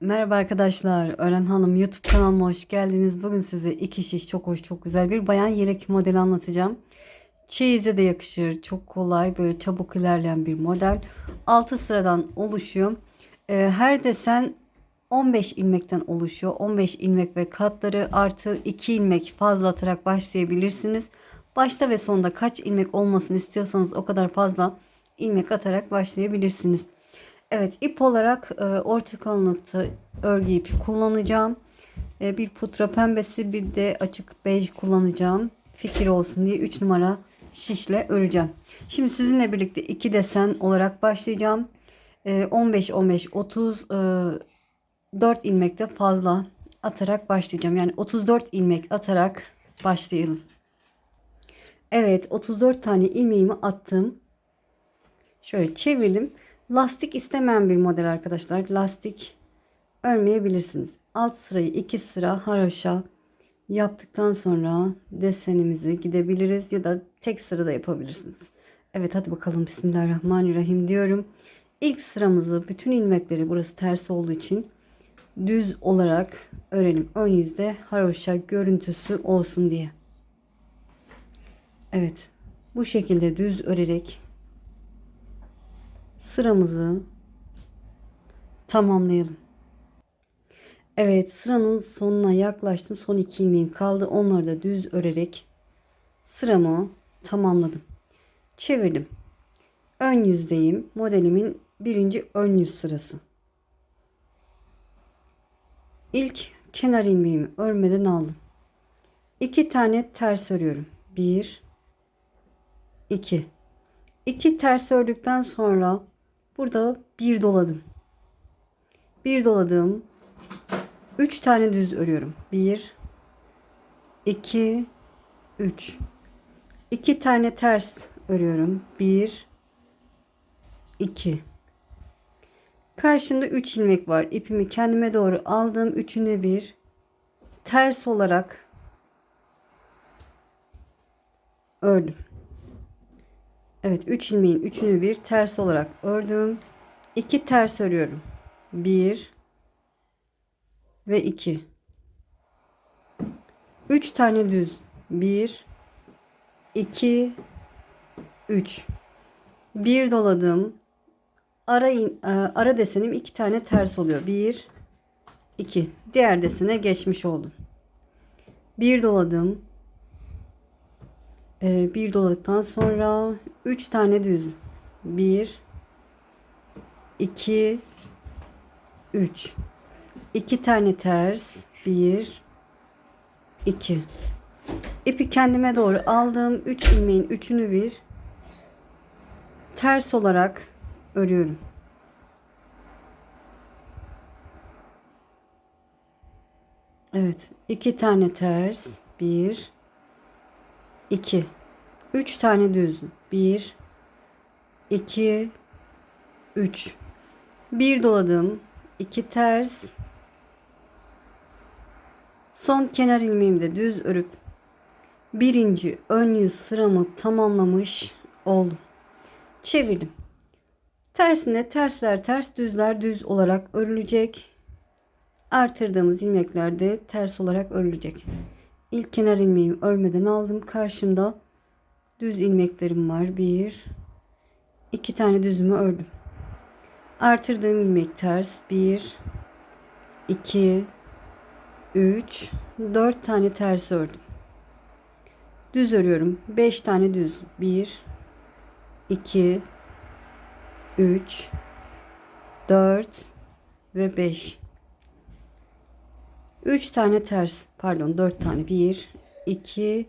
Merhaba arkadaşlar. Öğren Hanım YouTube kanalıma hoş geldiniz. Bugün size iki şiş çok hoş, çok güzel bir bayan yelek modeli anlatacağım. Çeyize de yakışır. Çok kolay, böyle çabuk ilerleyen bir model. 6 sıradan oluşuyor. Ee, her desen 15 ilmekten oluşuyor. 15 ilmek ve katları artı 2 ilmek fazla atarak başlayabilirsiniz. Başta ve sonda kaç ilmek olmasını istiyorsanız o kadar fazla ilmek atarak başlayabilirsiniz. Evet ip olarak e, orta kalınlıkta örgü ipi kullanacağım. E, bir pudra pembesi bir de açık bej kullanacağım. Fikir olsun diye 3 numara şişle öreceğim. Şimdi sizinle birlikte iki desen olarak başlayacağım. E, 15 15 30 e, 4 ilmekte fazla atarak başlayacağım. Yani 34 ilmek atarak başlayalım. Evet 34 tane ilmeğimi attım. Şöyle çevirdim. Lastik istemeyen bir model arkadaşlar. Lastik örmeyebilirsiniz. Alt sırayı iki sıra haroşa yaptıktan sonra desenimizi gidebiliriz ya da tek sırada yapabilirsiniz. Evet hadi bakalım Bismillahirrahmanirrahim diyorum. İlk sıramızı bütün ilmekleri burası ters olduğu için düz olarak örelim. Ön yüzde haroşa görüntüsü olsun diye. Evet bu şekilde düz örerek sıramızı tamamlayalım. Evet sıranın sonuna yaklaştım. Son iki ilmeğim kaldı. Onları da düz örerek sıramı tamamladım. Çevirdim. Ön yüzdeyim. Modelimin birinci ön yüz sırası. İlk kenar ilmeğimi örmeden aldım. İki tane ters örüyorum. Bir, iki. İki ters ördükten sonra Burada bir doladım. Bir doladım. Üç tane düz örüyorum. Bir, iki, üç. İki tane ters örüyorum. Bir, iki. Karşımda üç ilmek var. İpimi kendime doğru aldım. Üçüne bir ters olarak ördüm. Evet 3 ilmeğin üçünü bir ters olarak ördüm. 2 ters örüyorum. 1 ve 2. 3 tane düz. 1 2 3. Bir doladım. Ara e, ara desenim 2 tane ters oluyor. 1 2. Diğer desene geçmiş oldum. Bir doladım. Ee, bir doladıktan sonra 3 tane düz. 1 2 3 2 tane ters. 1 2 ipi kendime doğru aldım. 3 ilmeğin üçünü bir ters olarak örüyorum. Evet iki tane ters. 1 2 3 tane düz 1 2 3 bir doladım. 2 ters. Son kenar ilmeğimi de düz örüp birinci ön yüz sıramı tamamlamış oldum. Çevirdim. Tersine tersler ters düzler düz olarak örülecek. Artırdığımız ilmekler de ters olarak örülecek İlk kenar ilmeğimi örmeden aldım. Karşımda düz ilmeklerim var. Bir, iki tane düzümü ördüm. Artırdığım ilmek ters. Bir, iki, üç, dört tane ters ördüm. Düz örüyorum. Beş tane düz. Bir, iki, üç, dört ve beş. 3 tane ters pardon 4 tane. 1 2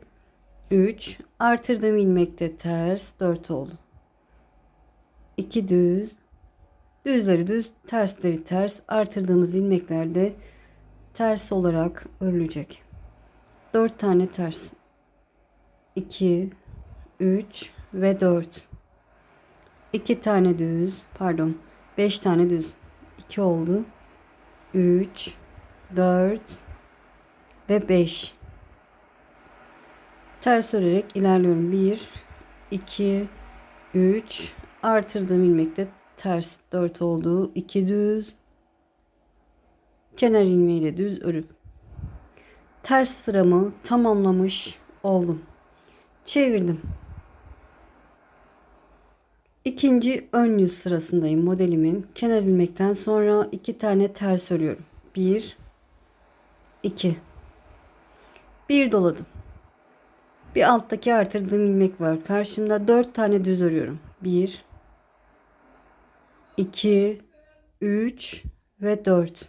3 artırdığım ilmekte ters 4 oldu. 2 düz. Düzleri düz tersleri ters. Artırdığımız ilmeklerde ters olarak örülecek. 4 tane ters. 2 3 ve 4 2 tane düz pardon 5 tane düz. 2 oldu. 3 4 ve 5 ters örerek ilerliyorum 1 2 3 artırdığım ilmekte ters 4 oldu 2 düz kenar ilmeğiyle düz örüp ters sıramı tamamlamış oldum. Çevirdim. İkinci ön yüz sırasındayım modelimin. Kenar ilmekten sonra iki tane ters örüyorum. Bir, iki. Bir doladım. Bir alttaki artırdığım ilmek var. Karşımda dört tane düz örüyorum. Bir, iki, üç ve dört.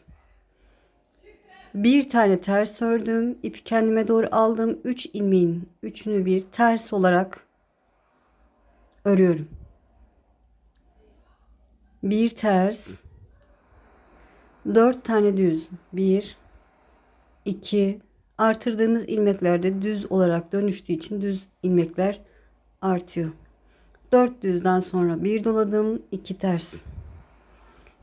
Bir tane ters ördüm. ipi kendime doğru aldım. Üç ilmeğin üçünü bir ters olarak örüyorum. Bir ters. Dört tane düz. Bir, iki. Artırdığımız ilmeklerde düz olarak dönüştüğü için düz ilmekler artıyor. Dört düzden sonra bir doladım. iki ters.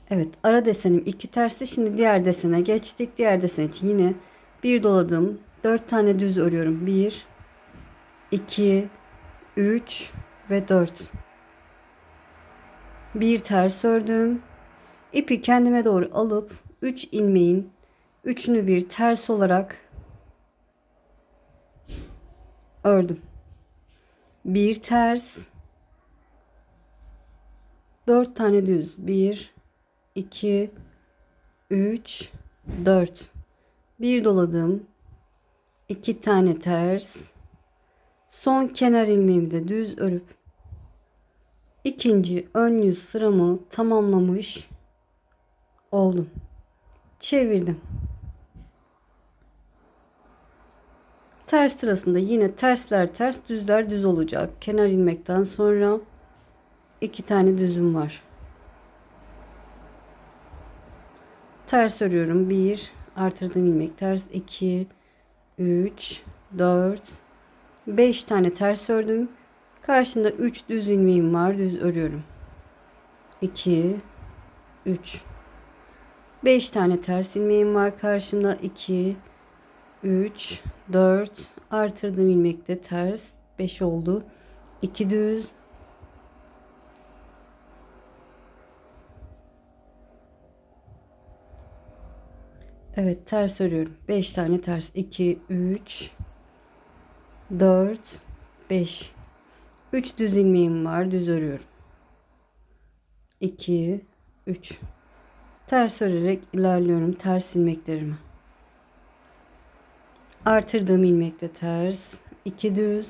Evet ara desenim iki tersi. Şimdi diğer desene geçtik. Diğer desen için yine bir doladım. Dört tane düz örüyorum. Bir, iki, üç ve dört. Bir ters ördüm. İpi kendime doğru alıp üç ilmeğin üçünü bir ters olarak ördüm. Bir ters. Dört tane düz. Bir, 2 3 4 bir doladım 2 tane ters son kenar ilmeğimi de düz örüp ikinci ön yüz sıramı tamamlamış oldum çevirdim ters sırasında yine tersler ters düzler düz olacak. Kenar ilmekten sonra iki tane düzüm var. Ters örüyorum. 1 artırdığım ilmek ters. 2 3 4 5 tane ters ördüm. Karşımda 3 düz ilmeğim var. Düz örüyorum. 2 3 5 tane ters ilmeğim var karşımda. 2 3 4 artırdığım ilmekte ters 5 oldu 2 düz Evet ters örüyorum. 5 tane ters. 2, 3, 4, 5. 3 düz ilmeğim var. Düz örüyorum. 2, 3. Ters örerek ilerliyorum. Ters ilmeklerimi. Artırdığım ilmekte ters. 2 düz.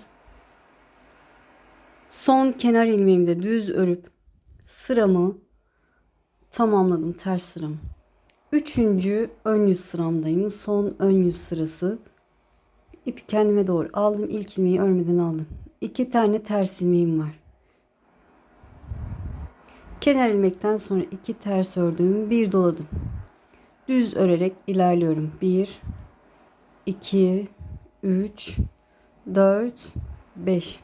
Son kenar ilmeğimde düz örüp sıramı tamamladım. Ters sıramı. Üçüncü ön yüz sıramdayım. Son ön yüz sırası. İpi kendime doğru aldım. İlk ilmeği örmeden aldım. İki tane ters ilmeğim var. Kenar ilmekten sonra iki ters ördüm. Bir doladım. Düz örerek ilerliyorum. Bir, iki, üç, dört, beş.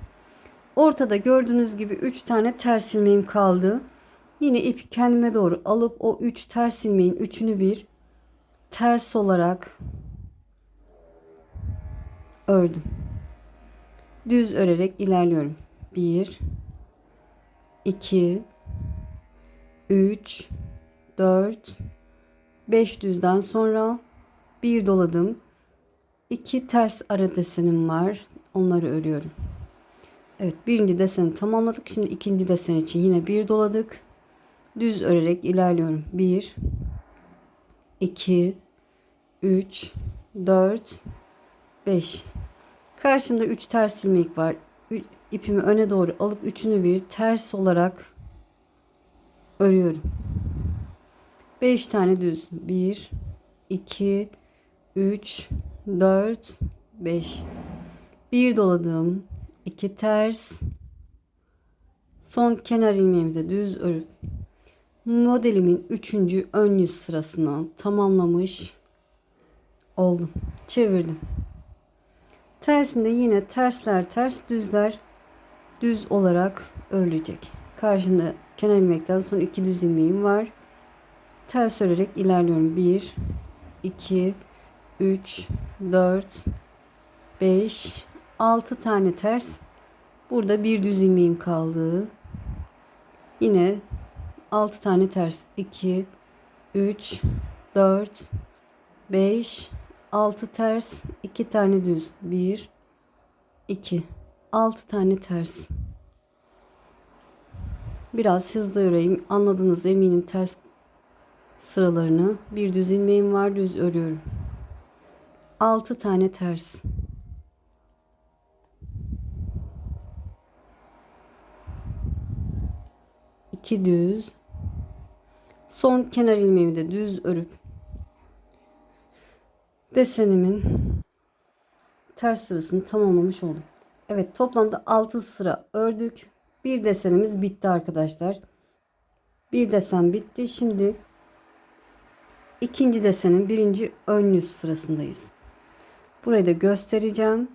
Ortada gördüğünüz gibi üç tane ters ilmeğim kaldı. Yine ipi kendime doğru alıp o 3 ters ilmeğin üçünü bir ters olarak ördüm. Düz örerek ilerliyorum. 1 2 3 4 5 düzden sonra bir doladım. 2 ters ara desenim var. Onları örüyorum. Evet birinci deseni tamamladık. Şimdi ikinci desen için yine bir doladık düz örerek ilerliyorum. 1 2 3 4 5 Karşımda 3 ters ilmek var. İpimi öne doğru alıp üçünü bir ters olarak örüyorum. 5 tane düz. 1 2 3 4 5 bir doladım. 2 ters. Son kenar ilmeğimi de düz örüp modelimin üçüncü ön yüz sırasını tamamlamış oldum. Çevirdim. Tersinde yine tersler ters düzler düz olarak örülecek. Karşımda kenar ilmekten sonra iki düz ilmeğim var. Ters örerek ilerliyorum. 1 2 3 4 5 6 tane ters. Burada bir düz ilmeğim kaldı. Yine 6 tane ters. 2 3 4 5 6 ters. 2 tane düz. 1 2 6 tane ters. Biraz hızlı öreyim. Anladınız eminim ters sıralarını. Bir düz ilmeğim var düz örüyorum 6 tane ters iki düz son kenar ilmeğimi de düz örüp desenimin ters sırasını tamamlamış oldum. Evet toplamda 6 sıra ördük. Bir desenimiz bitti arkadaşlar. Bir desen bitti. Şimdi ikinci desenin birinci ön yüz sırasındayız. Burayı da göstereceğim.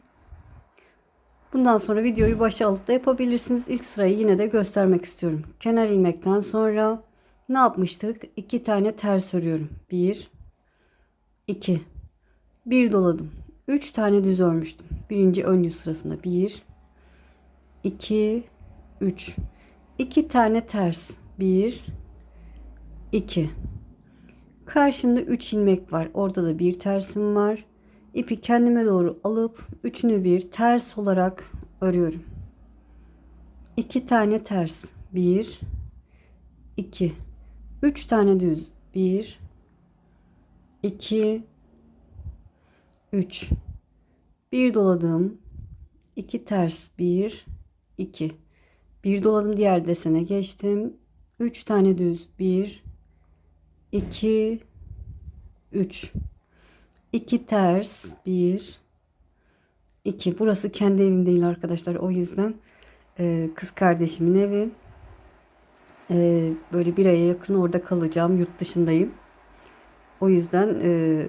Bundan sonra videoyu başa alıp da yapabilirsiniz. İlk sırayı yine de göstermek istiyorum. Kenar ilmekten sonra ne yapmıştık? İki tane ters örüyorum. Bir, iki. Bir doladım. Üç tane düz örmüştüm. Birinci ön yüz sırasında. Bir, iki, üç. İki tane ters. Bir, iki. Karşımda üç ilmek var. Orada da bir tersim var. İpi kendime doğru alıp üçünü bir ters olarak örüyorum. İki tane ters. Bir, iki. Üç tane düz. Bir, iki, üç. Bir doladım. iki ters. Bir, iki. Bir doladım diğer desene geçtim. Üç tane düz. Bir, iki, üç. 2 ters 1 2 burası kendi evim değil arkadaşlar. O yüzden e, kız kardeşimin evi. E, böyle bir aya yakın orada kalacağım. Yurt dışındayım. O yüzden e,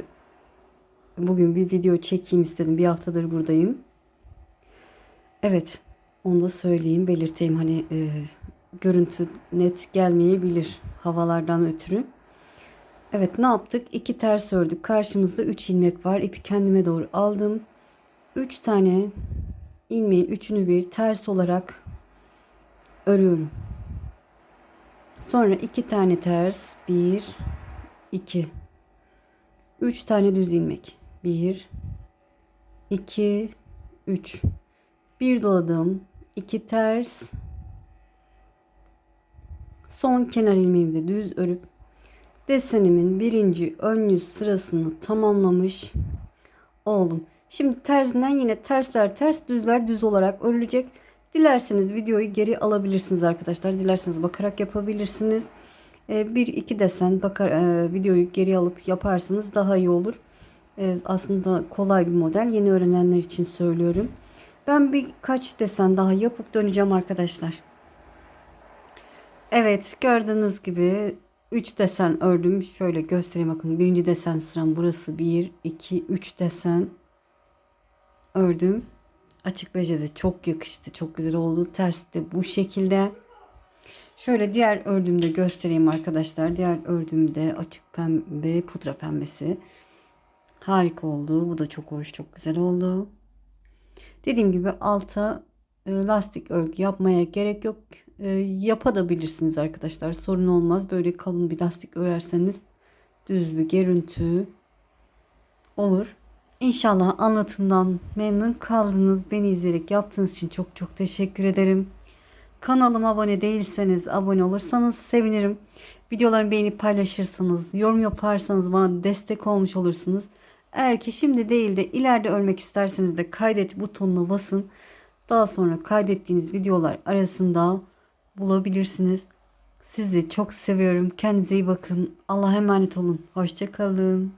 bugün bir video çekeyim istedim. Bir haftadır buradayım. Evet onu da söyleyeyim belirteyim. Hani e, görüntü net gelmeyebilir havalardan ötürü Evet ne yaptık? İki ters ördük. Karşımızda 3 ilmek var. İpi kendime doğru aldım. 3 tane ilmeğin üçünü bir ters olarak örüyorum. Sonra iki tane ters. 1 2 3 tane düz ilmek. 1 2 3 bir doladım. 2 ters. Son kenar ilmeğimi de düz örüp desenimin birinci ön yüz sırasını tamamlamış oldum. Şimdi tersinden yine tersler ters düzler düz olarak örülecek. Dilerseniz videoyu geri alabilirsiniz arkadaşlar. Dilerseniz bakarak yapabilirsiniz. Ee, bir iki desen bakar e, videoyu geri alıp yaparsanız daha iyi olur. Ee, aslında kolay bir model. Yeni öğrenenler için söylüyorum. Ben birkaç desen daha yapıp döneceğim arkadaşlar. Evet gördüğünüz gibi 3 desen ördüm. Şöyle göstereyim bakın. Birinci desen sıram burası. 1, 2, 3 desen ördüm. Açık beje de çok yakıştı. Çok güzel oldu. Ters de bu şekilde. Şöyle diğer ördüğümde göstereyim arkadaşlar. Diğer ördüğümde açık pembe, pudra pembesi. Harika oldu. Bu da çok hoş, çok güzel oldu. Dediğim gibi alta e, lastik örgü yapmaya gerek yok. E, yapabilirsiniz arkadaşlar. Sorun olmaz. Böyle kalın bir lastik örerseniz düz bir görüntü olur. İnşallah anlatımdan memnun kaldınız. Beni izleyerek yaptığınız için çok çok teşekkür ederim. Kanalıma abone değilseniz abone olursanız sevinirim. Videolarımı beğenip paylaşırsanız, yorum yaparsanız bana destek olmuş olursunuz. Eğer ki şimdi değil de ileride örmek isterseniz de kaydet butonuna basın. Daha sonra kaydettiğiniz videolar arasında bulabilirsiniz. Sizi çok seviyorum. Kendinize iyi bakın. Allah'a emanet olun. Hoşçakalın.